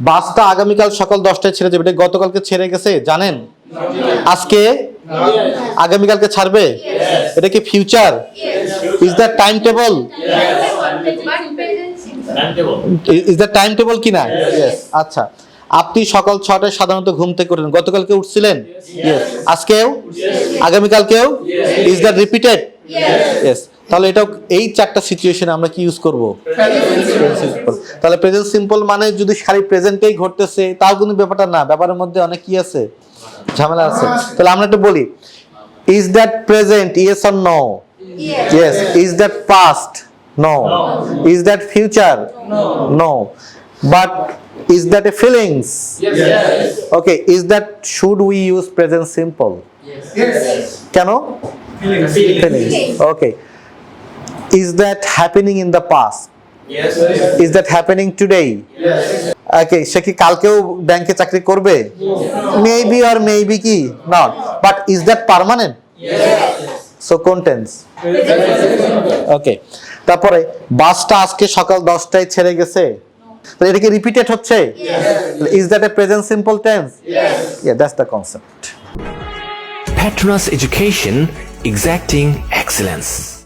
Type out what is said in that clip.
বাসটা আগামীকাল সকাল দশটায় ছেড়ে যাবে এটা গতকালকে ছেড়ে গেছে জানেন? আজকে? আগামীকালকে ছাড়বে? এটা কি future is the timetable is the timetable কি না? আচ্ছা। আপনি সকাল ছটায় সাধারণত ঘুম থেকে ওঠেন গতকালকে উঠছিলেন? আজকেও? আগামীকালকেও? ইজ দ্যাট রিপিটেড ইয়েস তাহলে এটাও এই চারটা সিচুয়েশনে আমরা কি ইউজ করব তাহলে প্রেজেন্ট সিম্পল মানে যদি খালি প্রেজেন্টেই ঘটতেছে তাও কিন্তু ব্যাপারটা না ব্যাপারের মধ্যে অনেক কি আছে ঝামেলা আছে তাহলে আমরা একটু বলি is that present yes or no Yes. Is that past? No. Is that future? No. But is that a feelings? Okay. Is that should we use present simple? কেন? Feelings. Okay. Is that happening in the past? Yes. Is that happening today? Yes. Okay. সে কি কালকেও ব্যাংকে চাকরি করবে? Maybe or maybe কি? Not. But is that permanent? Yes. So কোন tense? ওকে তারপরে বাসটা আজকে সকাল দশটায় ছেড়ে গেছে তো এটা কি রিপিটেড হচ্ছে is that a present simple tense yeah that's the concept Petronas Education, exacting excellence.